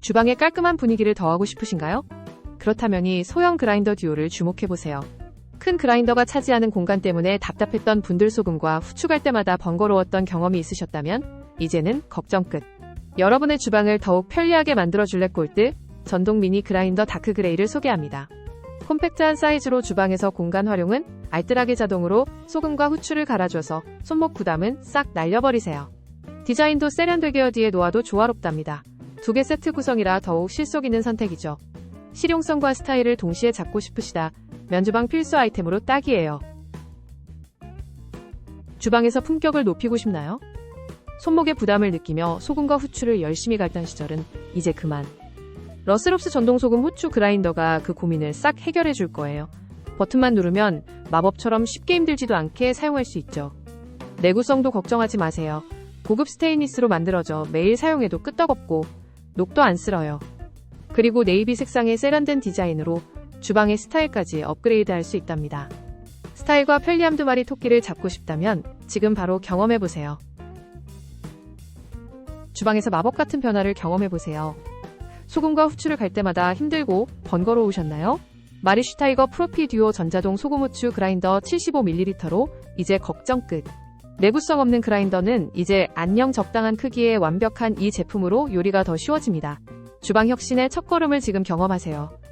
주방의 깔끔한 분위기를 더하고 싶으신가요? 그렇다면 이 소형 그라인더 듀오를 주목해보세요. 큰 그라인더가 차지하는 공간 때문에 답답했던 분들 소금과 후추 갈 때마다 번거로웠던 경험이 있으셨다면 이제는 걱정 끝. 여러분의 주방을 더욱 편리하게 만들어줄래 꼴드 전동 미니 그라인더 다크 그레이를 소개합니다. 콤팩트한 사이즈로 주방에서 공간 활용은 알뜰하게 자동으로 소금과 후추를 갈아줘서 손목 부담은 싹 날려버리세요. 디자인도 세련되게 뒤에 놓아도 조화롭답니다. 두 개 세트 구성이라 더욱 실속 있는 선택이죠. 실용성과 스타일을 동시에 잡고 싶으시다. 면주방 필수 아이템으로 딱이에요. 주방에서 품격을 높이고 싶나요? 손목의 부담을 느끼며 소금과 후추를 열심히 갈던 시절은 이제 그만. 러스롭스 전동소금 후추 그라인더가 그 고민을 싹 해결해 줄 거예요. 버튼만 누르면 마법처럼 쉽게 힘들지도 않게 사용할 수 있죠. 내구성도 걱정하지 마세요. 고급 스테인리스로 만들어져 매일 사용해도 끄떡없고 녹도 안 쓸어요. 그리고 네이비 색상의 세련된 디자인으로 주방의 스타일까지 업그레이드 할 수 있답니다. 스타일과 편리함 두 마리 토끼를 잡고 싶다면 지금 바로 경험해보세요. 주방에서 마법 같은 변화를 경험해보세요. 소금과 후추를 갈 때마다 힘들고 번거로우셨나요? 마리슈 타이거 프로피 듀오 전자동 소금 후추 그라인더 75ml로 이제 걱정 끝. 내구성 없는 그라인더는 이제 안녕 적당한 크기의 완벽한 이 제품으로 요리가 더 쉬워집니다. 주방 혁신의 첫걸음을 지금 경험하세요.